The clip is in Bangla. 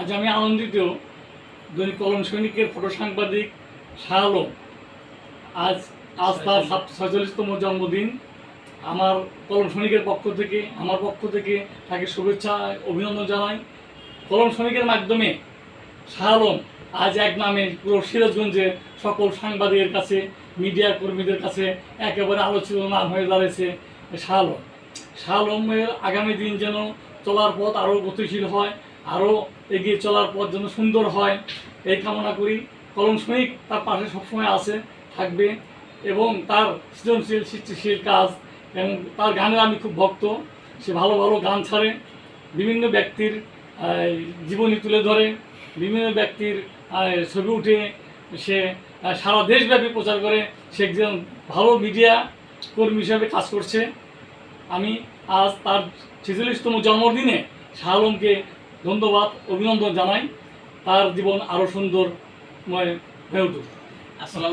আজ আমি আনন্দিত দৈনিক কলম সৈনিকের ফটো সাংবাদিক শাহ আলম আজ আজ তার ছয়চল্লিশতম জন্মদিন। আমার কলম সৈনিকের পক্ষ থেকে আমার পক্ষ থেকে তাকে শুভেচ্ছা অভিনন্দন জানাই। কলম সৈনিকের মাধ্যমে শাহ আলম আজ এক নামে পুরো সিরাজগঞ্জের সকল সাংবাদিকের কাছে মিডিয়া কর্মীদের কাছে একেবারে আলোচিত নাম হয়ে দাঁড়িয়েছে শাহ আলম শাহ আলমের আগামী দিন যেন চলার পথ আরও গতিশীল হয় আরও এগিয়ে চলার পথ যেন সুন্দর হয়, এই কামনা করি। কলম সৈনিক তার পাশে সবসময় আছে, থাকবে এবং তার সৃজনশীল, সৃষ্টিশীল কাজ এবং তার গানের আমি খুব ভক্ত। সে ভালো ভালো গান ছাড়ে, বিভিন্ন ব্যক্তির জীবনী তুলে ধরে, বিভিন্ন ব্যক্তির ছবি উঠে সে সারা দেশব্যাপী প্রচার করে। সে একজন ভালো মিডিয়া কর্মী হিসাবে কাজ করছে। আমি আজ তার ছেচল্লিশতম জন্মদিনে শাহ আলমকে ধন্যবাদ অভিনন্দন জানাই। তার জীবন আরও সুন্দরময় হয়ে উঠুক। আসসালাম